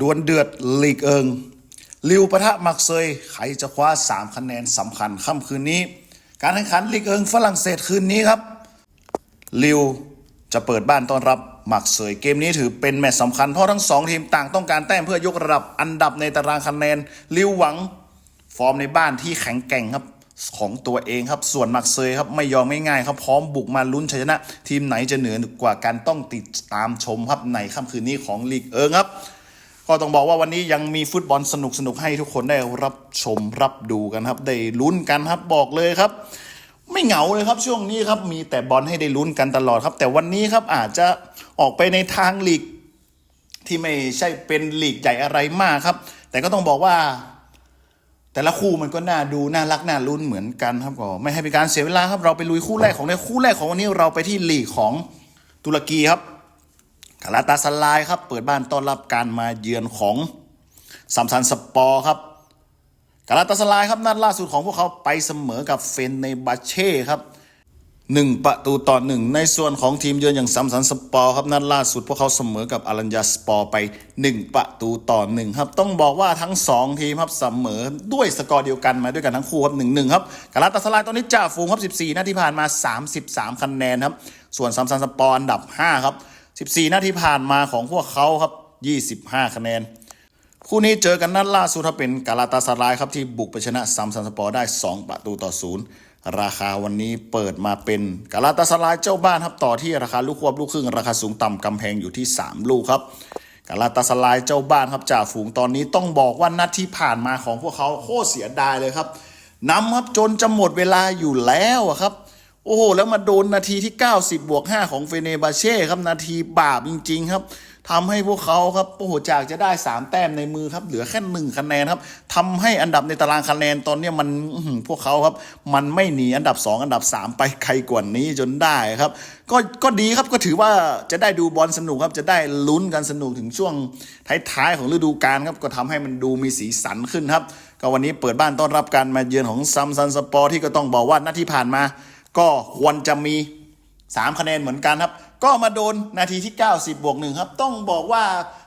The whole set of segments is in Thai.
ดวลเดือดลีกเอิง ลิวปะทะมักเซยใครจะคว้า 3 คะแนนสำคัญค่ำคืนนี้ การแข่งขันลีกเอิงฝรั่งเศสคืนนี้ครับ ลิวจะเปิดบ้านต้อนรับมักเซยเกมนี้ถือเป็นแมตช์สำคัญเพราะทั้งสองทีมต่างต้องการแต้มเพื่อยกระดับอันดับในตารางคะแนน ลิวหวังฟอร์มในบ้านที่แข็งแกร่งครับของตัวเองครับ ส่วนมักเซยครับไม่ยอมง่ายๆครับ พร้อมบุกมาลุ้นชัยชนะ ทีมไหนจะเหนือกว่ากันต้องติดตามชมครับในค่ำคืนนี้ของลีกเอิงครับ ก็ต้องบอกว่าวันนี้ยังมีฟุตบอลสนุกๆให้ทุกคนได้รับชมรับดูกันครับ ได้ลุ้นกันครับบอกเลยครับ ไม่เหงาเลยครับช่วงนี้ครับมีแต่บอลให้ได้ลุ้นกันตลอดครับ แต่วันนี้ครับอาจจะออกไปในทางลีกที่ไม่ใช่เป็นลีกใหญ่อะไรมากครับ แต่ก็ต้องบอกว่า แต่ละคู่มันก็น่าดูน่ารักน่าลุ้นเหมือนกันครับก็ไม่ให้เป็นการเสียเวลาครับเราไปลุยคู่แรกของในคู่แรกของวันนี้เราไปที่ลีกของตุรกีครับ กาลาตาสลายครับ เปิดบ้านต้อนรับการมาเยือนของซัมซันสปอร์ครับกาลาตาสลายครับนัดล่าสุดของพวกเขาไปเสมอกับเฟนในบาเช่ครับหนึ่งประตูต่อหนึ่งในส่วนของทีมเยือนอย่างซัมซันสปอร์ครับนัดล่าสุดพวกเขาเสมอกับอารัญญาสปอร์ไป 1 ประตูต่อหนึ่งครับต้องบอกว่าทั้ง 2 ทีมครับเสมอด้วยสกอร์เดียวกันมาด้วยกันทั้งคู่ครับหนึ่งหนึ่งครับกาลาตาสลายตอนนี้จ่าฝูงครับ 14นาทีผ่านมา 33 คะแนนครับ ส่วนซัมซันสปอร์อันดับ 5 ครับ 14นาทีผ่านมาของพวกเขาครับ 25 คะแนน คู่นี้เจอกันนัดล่าสุดเป็นกาลาตาสลายครับที่บุกไปชนะซัมซันสปอร์ได้ 2 ประตูต่อศูนย์ราคาวันนี้เปิดมาเป็นกาลาตาสลายเจ้าบ้านครับต่อที่ราคาลูกควบลูกครึ่งราคาสูงต่ำกำแพงอยู่ที่ 3 ลูกครับกาลาตาสลายเจ้าบ้านครับจ่าฝูงตอนนี้ต้องบอกว่านัดที่ผ่านมาของพวกเขาโคตรเสียดายเลยครับนำครับจนจะหมดเวลาอยู่แล้วครับ โอ้โห แล้วมาโดนนาทีที่ 90 บวก 5 ของเฟเนบาเช่ครับ นาทีบาปจริง ๆ ครับทำให้พวกเขาครับโอ้โหจากจะได้ 3 แต้มในมือครับ เหลือแค่1คะแนนครับทำให้อันดับในตารางคะแนนตอนนี้มันพวกเขาครับ มันไม่หนีอันดับ 2 อันดับ 3 ไปไกลกว่านี้จนได้ครับ ก็ก็ดีครับก็ถือว่าจะได้ดูบอลสนุกครับ จะได้ลุ้นกันสนุกถึงช่วงท้ายๆของฤดูกาลครับก็ทำให้มันดูมีสีสันขึ้นครับ ก็วันนี้เปิดบ้านต้อนรับการมาเยือนของซัมซันสปอร์ที่ก็ต้องบอกว่านัดที่ผ่านมา ก็ควรจะมี 3 คะแนนเหมือนกันครับ ก็มาโดนนาทีที่ 90 บวกหนึ่งครับ ต้องบอกว่า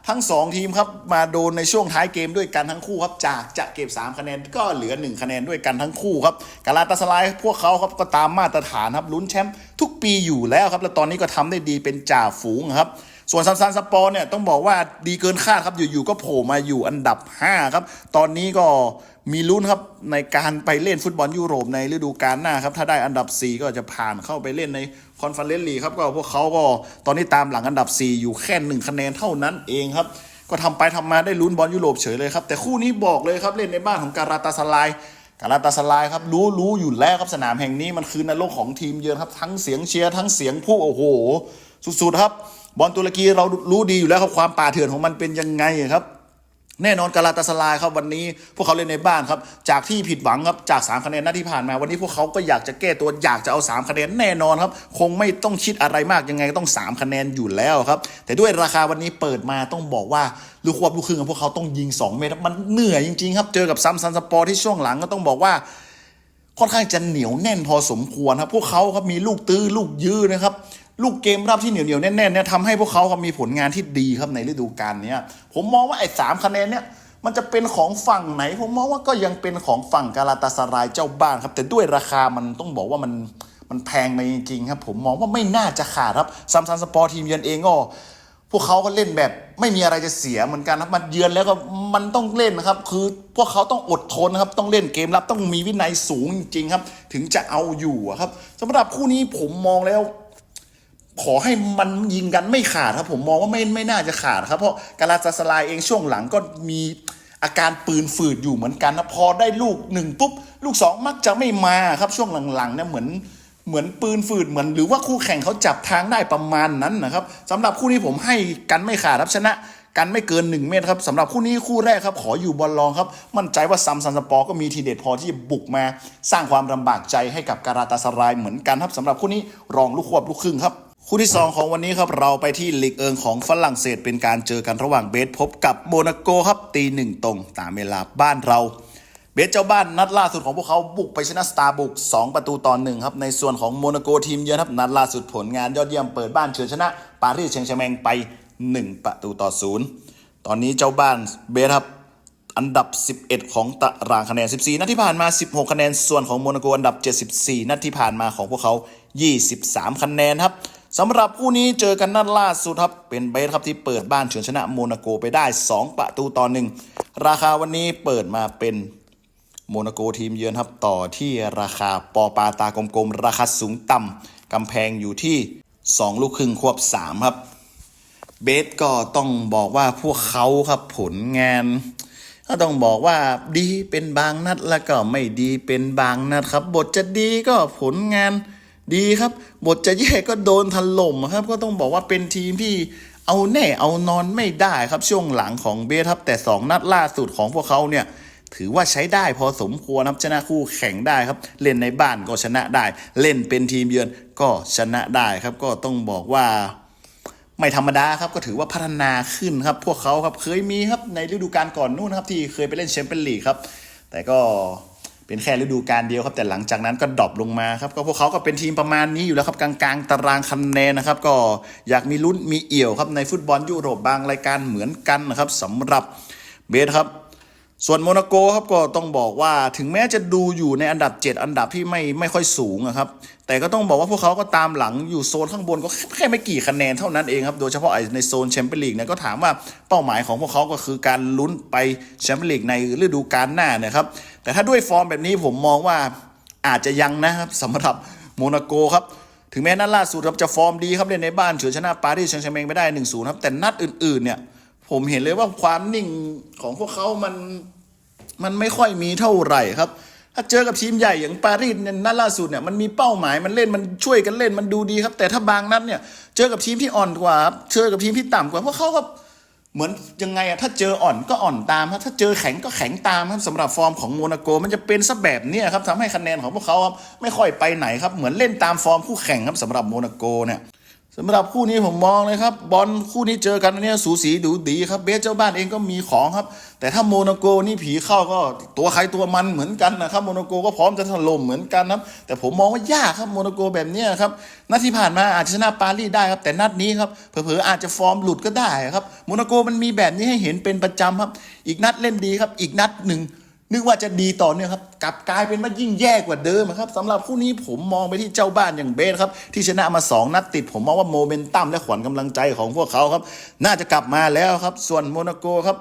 ทั้ง 2 ทีมครับ มาโดนในช่วงท้ายเกมด้วยกันทั้งคู่ครับ จากจะเก็บ 3 คะแนนก็เหลือ 1 คะแนนด้วยกันทั้งคู่ครับกาลาตาสไลพวกเขาครับก็ตามมาตรฐานครับลุ้นแชมป์ทุกปีอยู่แล้วครับ และตอนนี้ก็ทำได้ดีเป็นจ่าฝูงครับ ส่วนซัมซันสปอร์เนี่ยต้องบอกว่าดีเกินคาดครับอยู่ๆก็โผล่มาอยู่อันดับ 5 ครับ ตอนนี้ก็มีลุ้นครับในการไปเล่นฟุตบอลยุโรปในฤดูกาลหน้าครับ ถ้าได้อันดับ 4 ก็จะผ่านเข้าไปเล่นในคอนเฟอเรนซ์ลีครับก็พวกเขาก็ตอนนี้ตามหลังอันดับ 4 อยู่แค่หนึ่งคะแนนเท่านั้นเองครับ ก็ทำไปทำมาได้ลุ้นบอลยุโรปเฉยเลยครับแต่คู่นี้บอกเลยครับเล่นในบ้านของการาตาสลายกาลาตาสลายครับรู้รู้อยู่แล้วครับสนามแห่งนี้มันคือนรกของทีมเยือนครับทั้งเสียงเชียร์ทั้งเสียงผู้โอ้โห สุดๆครับ บอลตุรกีเรารู้ดีอยู่แล้วครับความป่าเถื่อนของมันเป็นยังไงครับ แน่นอนกาลาตาสลายครับวันนี้พวกเขาเล่นในบ้านครับ จากที่ผิดหวังครับจาก 3 คะแนนนัดที่ผ่านมา วันนี้พวกเขาก็อยากจะแก้ตัวอยากจะเอา 3 คะแนนแน่นอนครับ คงไม่ต้องคิดอะไรมากยังไงก็ต้อง 3 คะแนนอยู่แล้วครับ แต่ด้วยราคาวันนี้เปิดมาต้องบอกว่าลูกควบลูกครึ่งของพวกเขาต้องยิง 2 เมตรมันเหนื่อยจริงๆครับเจอกับซัมซันสปอร์ที่ช่วงหลังก็ต้องบอกว่าค่อนข้างจะเหนียวแน่นพอสมควรครับ พวกเขาครับมีลูกตื้อลูกยื้อนะครับ ลูกเกมรับที่เหนียวเหนียวแน่นๆเนี่ยทำให้พวกเขาครับมีผลงานที่ดีครับในฤดูกาลนี้ผมมองว่าไอ้สามคะแนนเนี่ยมันจะเป็นของฝั่งไหน ผมมองว่าก็ยังเป็นของฝั่งกาลาตาสรายเจ้าบ้านครับ แต่ด้วยราคามันต้องบอกว่ามันมันแพงไปจริงๆครับ ผมมองว่าไม่น่าจะขาดครับซัมซันสปอร์ทีมเยือนเองก็พวกเขาก็เล่นแบบไม่มีอะไรจะเสียเหมือนกันครับมันเยือนแล้วก็มันต้องเล่นนะครับ คือพวกเขาต้องอดทนนะครับ ต้องเล่นเกมรับต้องมีวินัยสูงจริงๆครับ ถึงจะเอาอยู่ครับสำหรับคู่นี้ผมมองแล้ว ขอให้มันยิงกันไม่ขาดครับ ผมมองว่าไม่ไม่น่าจะขาดครับเพราะกาลาตาสลายเองช่วงหลังก็มีอาการปืนฝืดอยู่เหมือนกันนะพอได้ลูกหนึ่งปุ๊บ ลูกสองมักจะไม่มาครับช่วงหลังๆเนี่ยเหมือนเหมือนปืนฝืดเหมือนหรือว่าคู่แข่งเขาจับทางได้ประมาณนั้นนะครับสำหรับคู่นี้ผมให้กันไม่ขาดครับชนะกันไม่เกิน 1 เมตรครับสำหรับคู่นี้คู่แรกครับ ขออยู่บอลลองครับ มั่นใจว่าซัมซันสปอร์ก็มีทีเด็ดพอที่จะบุกมา สร้างความลำบากใจให้กับการาตาสรายเหมือนกันครับสำหรับคู่นี้รองลูกควบลูกครึ่งครับ คู่ที่ 2 ของวันนี้ครับเราไปที่ลีกเอิงของฝรั่งเศสเป็นการเจอกันระหว่างเบสพบกับโมนาโกครับตีหนึ่งตรงตามเวลาบ้านเรา เบสเจ้าบ้านนัดล่าสุดของพวกเขาบุกไปชนะสตาร์บุก 2 ประตูต่อหนึ่งครับในส่วนของโมนาโกทีมเยือนครับนัดล่าสุดผลงานยอดเยี่ยมเปิดบ้านเฉือนชนะ ปารีสเชงต์แชร์แมงไป 1 ประตูต่อศูนย์ตอนนี้เจ้าบ้านเบสครับอันดับ 11 ของตารางคะแนน 14 นัดที่ผ่านมา 16 คะแนน ส่วนของโมนาโกอันดับ 74 นัดที่ผ่านมาของพวกเขา 23 คะแนนครับ สำหรับคู่นี้เจอกันนัดล่าสุดครับ เป็นเบสครับที่เปิดบ้านเฉือนชนะโมนาโกไปได้ 2 ประตูต่อหนึ่งราคาวันนี้เปิดมาเป็นโมนาโกทีมเยือนครับต่อที่ราคาปอปาตากลมๆ ราคาสูงต่ำกำแพงอยู่ที่ 2 ลูกครึ่งควบ 3 ครับ เบสก็ต้องบอกว่าพวกเขาครับผลงาน ก็ต้องบอกว่าดีเป็นบางนัดแล้วก็ไม่ดีเป็นบางนัดครับ บทจะดีก็ผลงาน ดีครับ บทจะแย่ก็โดนถล่มครับ ก็ต้องบอกว่าเป็นทีมที่เอาแน่เอานอนไม่ได้ครับช่วงหลังของเบสครับแต่ 2 นัดล่าสุดของพวกเขาเนี่ยถือว่าใช้ได้พอสมควรครับชนะคู่แข่งได้ครับ เล่นในบ้านก็ชนะได้ เล่นเป็นทีมเยือนก็ชนะได้ครับ ก็ต้องบอกว่าไม่ธรรมดาครับก็ถือว่าพัฒนาขึ้นครับ พวกเขาครับเคยมีครับในฤดูกาลก่อนนู่นครับที่เคยไปเล่นแชมเปี้ยนลีกครับ แต่ก็ เป็นแค่ฤดูกาลเดียวครับ แต่หลังจากนั้นก็ดรอปลงมาครับ ก็พวกเขาก็เป็นทีมประมาณนี้อยู่แล้วครับ กลางๆ ตารางคะแนนนะครับ ก็อยากมีลุ้นมีเอี่ยวครับในฟุตบอลยุโรปบางรายการเหมือนกันนะครับสำหรับเบสครับ ส่วนโมนาโกครับก็ต้องบอกว่าถึงแม้จะดูอยู่ในอันดับ 7 อันดับที่ไม่ไม่ค่อยสูงอะครับ แต่ก็ต้องบอกว่าพวกเขาก็ตามหลังอยู่โซนข้างบนก็แค่ไม่กี่คะแนนเท่านั้นเองครับ โดยเฉพาะในโซนแชมเปี้ยนลีกเนี่ยก็ถามว่าเป้าหมายของพวกเขาก็คือการลุ้นไปแชมเปี้ยนลีกในฤดูกาลหน้านะครับ แต่ถ้าด้วยฟอร์มแบบนี้ผมมองว่าอาจจะยังนะครับสำหรับโมนาโกครับถึงแม้นัดล่าสุดครับจะฟอร์มดีครับเล่นในบ้านเฉือนชนะปารีสแซงต์แชร์แมงไปได้1-0ครับแต่นัดอื่นๆเนี่ย ผมเห็นเลยว่าความนิ่งของพวกเขามันมันไม่ค่อยมีเท่าไหร่ครับ ถ้าเจอกับทีมใหญ่อย่างปารีสเนี่ยนัดล่าสุดเนี่ยมันมีเป้าหมายมันเล่นมันช่วยกันเล่นมันดูดีครับ แต่ถ้าบางนัดเนี่ย เจอกับทีมที่อ่อนกว่าครับเจอกับทีมที่ต่ำกว่าพวกเขาก็เหมือนยังไงอะถ้าเจออ่อนก็อ่อนตามครับถ้าเจอแข็งก็แข็งตามครับสำหรับฟอร์มของโมนาโก มันจะเป็นซะแบบเนี้ยครับทำให้คะแนนของพวกเขาครับไม่ค่อยไปไหนครับเหมือนเล่นตามฟอร์มคู่แข่งครับสำหรับโมนาโกเนี่ย สำหรับคู่นี้ผมมองเลยครับ บอลคู่นี้เจอกันเนี่ยสูสีดูดีครับเบสเจ้าบ้านเองก็มีของครับ แต่ถ้าโมนาโกนี่ผีเข้าก็ตัวใครตัวมันเหมือนกันนะครับโมนาโกก็พร้อมจะถล่มเหมือนกันครับแต่ผมมองว่ายากครับโมนาโกแบบนี้ครับนัดที่ผ่านมาอาจจะชนะปารีสได้ครับแต่นัดนี้ครับเผลอๆอาจจะฟอร์มหลุดก็ได้ครับโมนาโกมันมีแบบนี้ให้เห็นเป็นประจำครับ อีกนัดเล่นดีครับ อีกนัดหนึ่ง นึกว่าจะดีต่อเนื่องครับกลับกลายเป็นว่ายิ่งแย่กว่าเดิมครับสำหรับคู่นี้ผมมองไปที่เจ้าบ้านอย่างเบสครับ ที่ชนะมา 2 นัดติด ผมมองว่าโมเมนตัมและขวัญกำลังใจของพวกเขาครับ น่าจะกลับมาแล้วครับ ส่วนโมนาโกครับ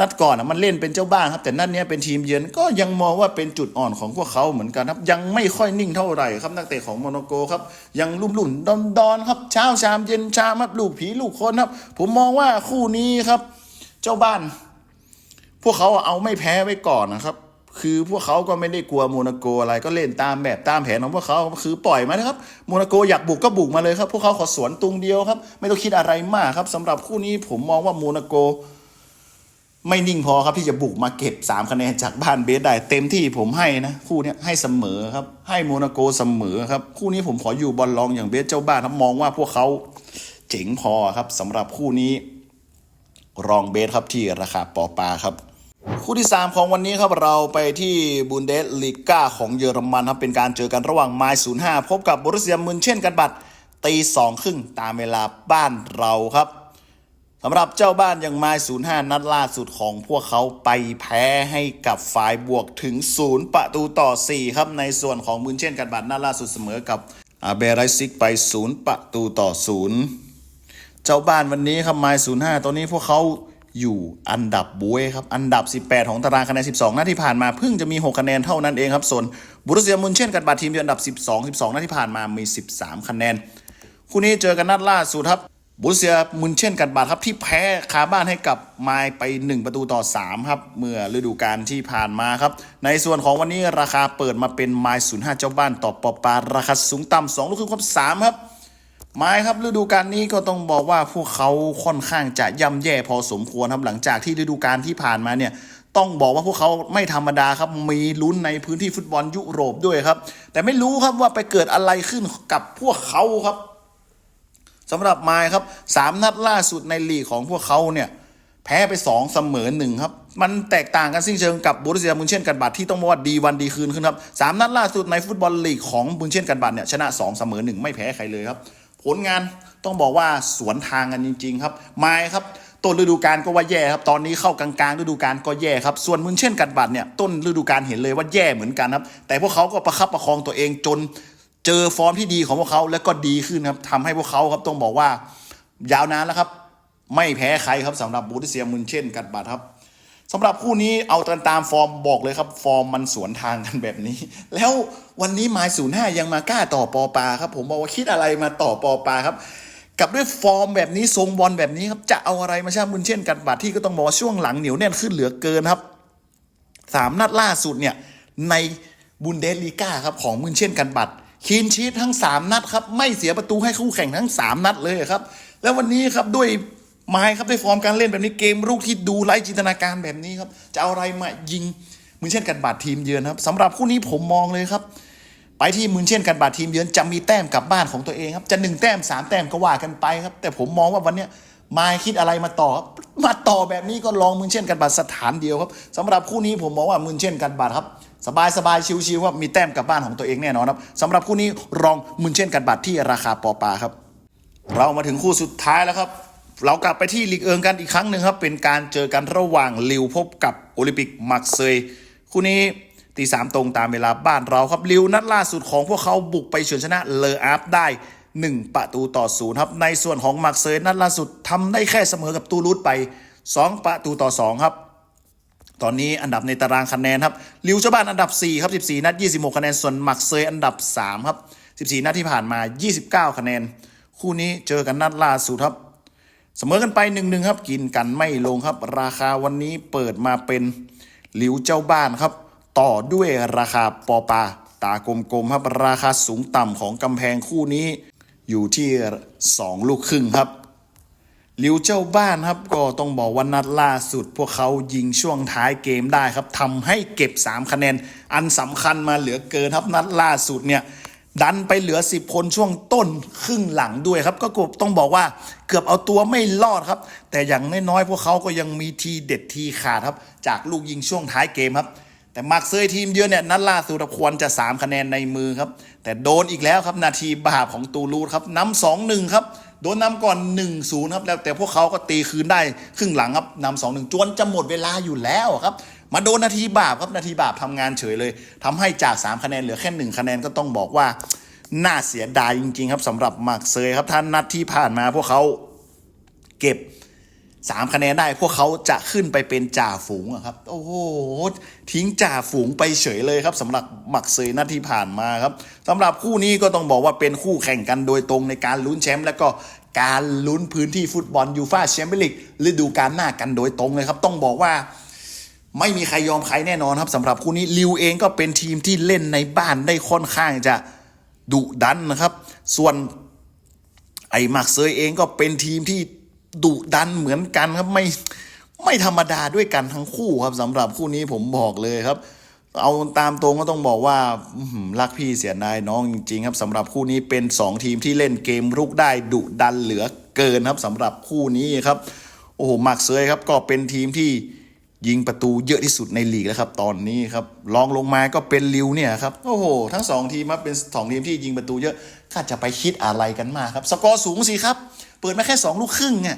นัดก่อนมันเล่นเป็นเจ้าบ้านครับ แต่นัดเนี้ยเป็นทีมเยือนก็ยังมองว่าเป็นจุดอ่อนของพวกเขาเหมือนกันครับ ยังไม่ค่อยนิ่งเท่าไหร่ครับนักเตะของโมนาโกครับ ยังลุ่มลุ่มดอนดอนครับเช้าชามเย็นชามครับลูกผีลูกคนครับ ผมมองว่าคู่นี้ครับ เจ้าบ้าน พวกเขาเอาไม่แพ้ไว้ก่อนนะครับ คือพวกเขาก็ไม่ได้กลัวโมนาโกอะไรก็เล่นตามแบบตามแผนของพวกเขาคือปล่อยมานะครับโมนาโกอยากบุกก็บุกมาเลยครับ พวกเขาขอสวนตุงเดียวครับ ไม่ต้องคิดอะไรมากครับสำหรับคู่นี้ผมมองว่าโมนาโก ไม่นิ่งพอครับที่จะบุกมาเก็บ 3 คะแนนจากบ้านเบสได้เต็มที่ผมให้นะคู่นี้ให้เสมอครับให้โมนาโกเสมอครับคู่นี้ผมขออยู่บอลรองอย่างเบสเจ้าบ้านครับมองว่าพวกเขาเจ๋งพอครับสำหรับคู่นี้รองเบสครับที่ราคาปอปาครับ คู่ที่ 3 ของวันนี้ครับเราไปที่บุนเดสลีกาของเยอรมันครับเป็นการเจอกันระหว่างไมล์05 พบกับบรุสเซียมุนเช่นกันบัตตีสองครึ่งตามเวลาบ้านเราครับสำหรับเจ้าบ้านอย่างไมล์05 นัดล่าสุดของพวกเขาไปแพ้ให้กับฝ่ายบวกถึง 0 ประตูต่อ 4 ครับในส่วนของมุนเช่นกันบัตนัดล่าสุดเสมอกับอาเบไรซิกไป 0 ประตูต่อ 0 เจ้าบ้านวันนี้ครับไมล์05ตอนนี้พวกเขา อยู่อันดับบุ้ยครับอันดับ 18 ของตารางคะแนน 12 นัดที่ผ่านมาเพิ่งจะมี 6 คะแนนเท่านั้นเองครับส่วนบุรุษเซียมุนเช่นกันบาทีมอยู่อันดับ 12 12 นัดที่ผ่านมามี 13 คะแนน คู่นี้เจอกันนัดล่าสุดครับบุรุษเซียมุนเช่นกันบาทครับที่แพ้คาบ้านให้กับไมล์ไป 1 ประตูต่อ 3 ครับ เมื่อฤดูกาลที่ผ่านมาครับ ในส่วนของวันนี้ราคาเปิดมาเป็นไมล์05 เจ้าบ้านต่อปอปาราคาสูงต่ำ2ลูกครึ่งครับ3ครับ ไม้ครับฤดูกาลนี้ก็ต้องบอกว่าพวกเขาค่อนข้างจะย่ำแย่พอสมควรครับหลังจากที่ฤดูกาลที่ผ่านมาเนี่ยต้องบอกว่าพวกเขาไม่ธรรมดาครับมีลุ้นในพื้นที่ฟุตบอลยุโรปด้วยครับ แต่ไม่รู้ครับว่าไปเกิดอะไรขึ้นกับพวกเขาครับสำหรับไม้ครับสามนัดล่าสุดในลีกของพวกเขาเนี่ยแพ้ไป 2 เสมอหนึ่งครับ มันแตกต่างกันสิ้นเชิงกับบูรุสเซียมุนเช่นกันบัตที่ต้องบอกว่าดีวันดีคืนขึ้นครับสามนัดล่าสุดในฟุตบอลลีกของมุนเช่นกันบัตเนี่ยชนะ 2 เสมอหนึ่งไม่แพ้ใครเลยครับ ผลงานต้องบอกว่าสวนทางกันจริง ๆ ครับไม้ครับต้นฤดูกาลก็ว่าแย่ครับ ตอนนี้เข้ากลางๆฤดูกาลก็แย่ครับ ส่วนมึงเช่นกันบัตเนี่ยต้นฤดูกาลเห็นเลยว่าแย่เหมือนกันครับ แต่พวกเขาก็ประคับประคองตัวเองจนเจอฟอร์มที่ดีของพวกเขาแล้วก็ดีขึ้นครับทำให้พวกเขาครับต้องบอกว่ายาวนานแล้วครับ ไม่แพ้ใครครับสำหรับบูติเซียมุนเช่นกันบัตครับ สำหรับคู่นี้เอาตามตามฟอร์มบอกเลยครับ ฟอร์มมันสวนทางกันแบบนี้ แล้ววันนี้ไม้ศูนย์ห้ายังมากล้าต่อปอปาครับ ผมบอกว่าคิดอะไรมาต่อปอปาครับกับด้วยฟอร์มแบบนี้ทรงบอลแบบนี้ครับจะเอาอะไรมาช่ามุนเช่นกันบัตที่ก็ต้องบอกว่าช่วงหลังเหนียวแน่นขึ้นเหลือเกินครับสามนัดล่าสุดเนี่ยในบุนเดสลีกาครับของมุนเช่นกันบัตคีนชีตทั้ง 3 นัดครับ ไม่เสียประตูให้คู่แข่งทั้ง 3 นัดเลยครับ แล้ววันนี้ครับด้วย ไม้ครับด้วยฟอร์มการเล่นแบบนี้เกมลูกที่ดูไร้จินตนาการแบบนี้ครับ จะเอาอะไรมายิงมือเช่นกันบาดทีมเยือนครับสำหรับคู่นี้ผมมองเลยครับ ไปที่มือเช่นกันบาดทีมเยือนจะมีแต้มกลับบ้านของตัวเองครับจะหนึ่งแต้มสามแต้มก็ว่ากันไปครับ แต่ผมมองว่าวันเนี้ยไมคิดอะไรมาต่อ มาต่อแบบนี้ก็ลองมือเช่นกันบาดสถานเดียวครับสำหรับคู่นี้ผมมองว่ามือเช่นกันบาดครับสบายสบายชิวๆครับมีแต้มกลับบ้านของตัวเองแน่นอนครับสำหรับคู่นี้รองมือเช่นกันบาดที่ราคาปอปาครับ เรามาถึงคู่สุดท้ายแล้วครับ เรากลับไปที่ลีกเอิงกันอีกครั้งหนึ่งครับ เป็นการเจอกันระหว่างลิวพบกับโอลิมปิกมักเซยคู่นี้ตีสามตรงตามเวลาบ้านเราครับลิวนัดล่าสุดของพวกเขาบุกไปเฉือนชนะเลออาร์ฟได้ 1 ประตูต่อศูนย์ครับ ในส่วนของมักเซยนัดล่าสุดทำได้แค่เสมอกับตูรูดไป 2 ประตูต่อ 2 ครับ ตอนนี้อันดับในตารางคะแนนครับลิวเจ้าบ้านอันดับ 4 ครับ 14 นัด 26 คะแนนส่วนมักเซยอันดับ 3 ครับ 14 นัดที่ผ่านมา 29 คะแนน คู่นี้เจอกันนัดล่าสุดครับ เสมอกันไปหนึ่งหนึ่งครับ กินกันไม่ลงครับ ราคาวันนี้เปิดมาเป็นหลิวเจ้าบ้านครับ ต่อด้วยราคาปอปาตากลมๆครับ ราคาสูงต่ำของกำแพงคู่นี้ อยู่ที่ 2 ลูกครึ่งครับหลิวเจ้าบ้านครับ ก็ต้องบอกว่านัดล่าสุด พวกเขายิงช่วงท้ายเกมได้ครับทำให้เก็บ 3 คะแนน อันสำคัญมาเหลือเกินครับนัดล่าสุดเนี่ย ดันไปเหลือ 10 คนช่วงต้นครึ่งหลังด้วยครับ ก็ต้องบอกว่าเกือบเอาตัวไม่รอดครับ แต่อย่างน้อยๆพวกเขาก็ยังมีทีเด็ดทีขาดครับ จากลูกยิงช่วงท้ายเกมครับ แต่มาร์กเซยทีมเยือนเนี่ยนัดล่าสุดควรจะ 3 คะแนนในมือครับ แต่โดนอีกแล้วครับนาทีบาปของตูรูดครับนำสองหนึ่งครับโดนนำก่อน 1-0 ครับแล้วแต่พวกเขาก็ตีคืนได้ครึ่งหลังครับนำสองหนึ่งจวนจะหมดเวลาอยู่แล้วครับ มาโดนนาทีบาปครับนาทีบาปทำงานเฉยเลยทำให้จาก 3 คะแนนเหลือแค่ 1 คะแนนก็ต้องบอกว่า น่าเสียดายจริง ๆ ครับสำหรับมาร์กเซยครับท่านนัดที่ผ่านมาพวกเขาเก็บสามคะแนนได้พวกเขาจะขึ้นไปเป็นจ่าฝูงครับ โอ้โหทิ้งจ่าฝูงไปเฉยเลยครับสำหรับหมักเซยนัดที่ผ่านมาครับสำหรับคู่นี้ก็ต้องบอกว่าเป็นคู่แข่งกันโดยตรงในการลุ้นแชมป์และก็การลุ้นพื้นที่ฟุตบอลยูฟ่าแชมเปี้ยนลีกฤดูกาลหน้ากันโดยตรงเลยครับ ต้องบอกว่า ไม่มีใครยอมใครแน่นอนครับสำหรับคู่นี้ลิวเองก็เป็นทีมที่เล่นในบ้านได้ค่อนข้างจะดุดันนะครับ ส่วนไอ้มาร์กเซยเองก็เป็นทีมที่ดุดันเหมือนกันครับไม่ไม่ธรรมดาด้วยกันทั้งคู่ครับสำหรับคู่นี้ผมบอกเลยครับ เอาตามตรงก็ต้องบอกว่ารักพี่เสียดายน้องจริง ๆ ครับสำหรับคู่นี้เป็น 2 ทีมที่เล่นเกมรุกได้ดุดันเหลือเกินครับสำหรับคู่นี้ครับ โอ้โหมาร์กเซยครับก็เป็นทีมที่ ยิงประตูเยอะที่สุดในลีกแล้วครับ ตอนนี้ครับรองลงมาก็เป็นลิวเนี่ยครับโอ้โหทั้งสองทีมครับเป็นสองทีมที่ยิงประตูเยอะข้าจะไปคิดอะไรกันมาครับ สกอร์สูงสิครับ เปิดมาแค่สองลูกครึ่งเนี่ย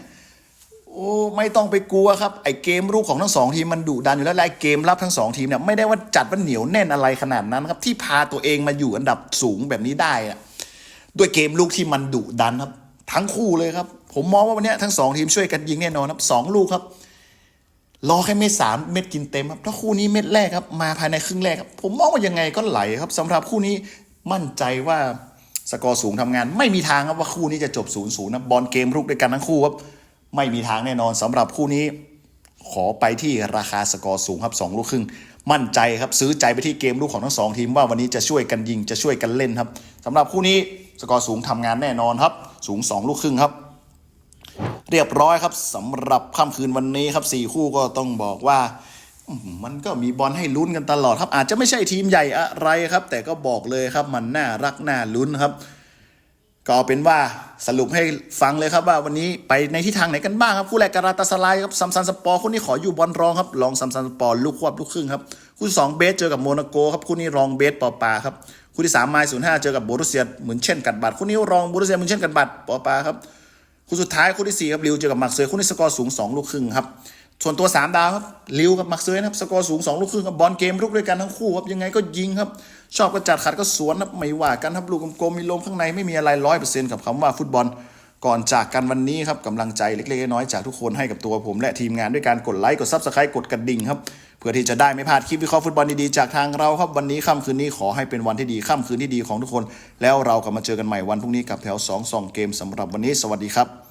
โอ้ไม่ต้องไปกลัวครับไอเกมรุกของทั้งสองทีมมันดุดันอยู่แล้วและไอเกมรับทั้งสองทีมเนี่ยไม่ได้ว่าจัดว่าเหนียวแน่นอะไรขนาดนั้นครับที่พาตัวเองมาอยู่อันดับสูงแบบนี้ได้อะด้วยเกมลูกที่มันดุดันครับ ทั้งคู่เลยครับ ผมมองว่าวันนี้ทั้งสองทีมช่วยกันยิงแน่นอนครับสองลูกครับ รอแค่เม็ดสามเม็ดกินเต็มครับถ้าคู่นี้เม็ดแรกครับมาภายในครึ่งแรกครับผมมองว่ายังไงก็ไหลครับสำหรับคู่นี้มั่นใจว่าสกอร์สูงทำงาน ไม่มีทางครับว่าคู่นี้จะจบ0ูนย์ศูนย์นะบอลเกมรุกด้วยกันทั้งคู่ครับไม่มีทางแน่นอนสำหรับคู่นี้ ขอไปที่ราคาสกอร์สูงครับ2ลูกครึ่งมั่นใจครับซื้อใจไปที่เกมลูกของทั้งสองทีมว่าวันนี้จะช่วยกันยิงจะช่วยกันเล่นครับสำหรับคู่นี้สกอร์สูงทำงานแน่นอนครับ สูง 2 ลูกครึ่งครับ เรียบร้อยครับสำหรับค่ำคืนวันนี้ครับสี่คู่ก็ต้องบอกว่า มันก็มีบอลให้ลุ้นกันตลอดครับ อาจจะไม่ใช่ทีมใหญ่อะไรครับ แต่ก็บอกเลยครับมันน่ารักน่าลุ้นครับ ก็เป็นว่าสรุปให้ฟังเลยครับว่าวันนี้ไปในทิศทางไหนกันบ้างครับคู่แรกการาตาสไลครับซัมซันสปอร์คู่นี้ขออยู่บอลรองครับลองซัมซันสปอร์ลูกควบลูกครึ่งครับคู่สองเบสเจอกับโมนาโกครับคู่นี้รองเบสปอปาครับคู่ที่สามไมล์ศูนย์ห้าเจอกับโบรุเซียเหมือนเช่นกันบัตรคู่นี้รองโบรุเซียเหมือนเช่นกันบัตรปอปาครับ คู่สุดท้ายคู่ที่สี่ครับลิวเจอกับมักเซยคู่นี้สกอร์สูง 2 ลูกครึ่งครับส่วนตัว 3 ดาวครับลิวกับมักเซยนะครับสกอร์สูง 2 ลูกครึ่งครับบอลเกมลุกด้วยกันทั้งคู่ครับยังไงก็ยิงครับชอบก็จัดขัดก็สวนครับไม่ว่ากันครับลูกกลมๆมีลมข้างในไม่มีอะไรร้อยเปอร์เซ็นต์กับคำว่าฟุตบอลก่อนจากกันวันนี้ครับกำลังใจเล็กๆน้อยๆจากทุกคนให้กับตัวผม และทีมงานด้วยการกดไลค์กดซับสไครต์กดกระดิ่งครับ เพื่อที่จะได้ไม่พลาดคลิปวิเคราะห์ฟุตบอลดีๆจากทางเราครับวันนี้ค่ำคืนนี้ขอให้เป็นวันที่ดีค่ำคืนที่ดีของทุกคน แล้วเรากลับมาเจอกันใหม่วันพรุ่งนี้กับแถว2 2เกมสำหรับวันนี้สวัสดีครับ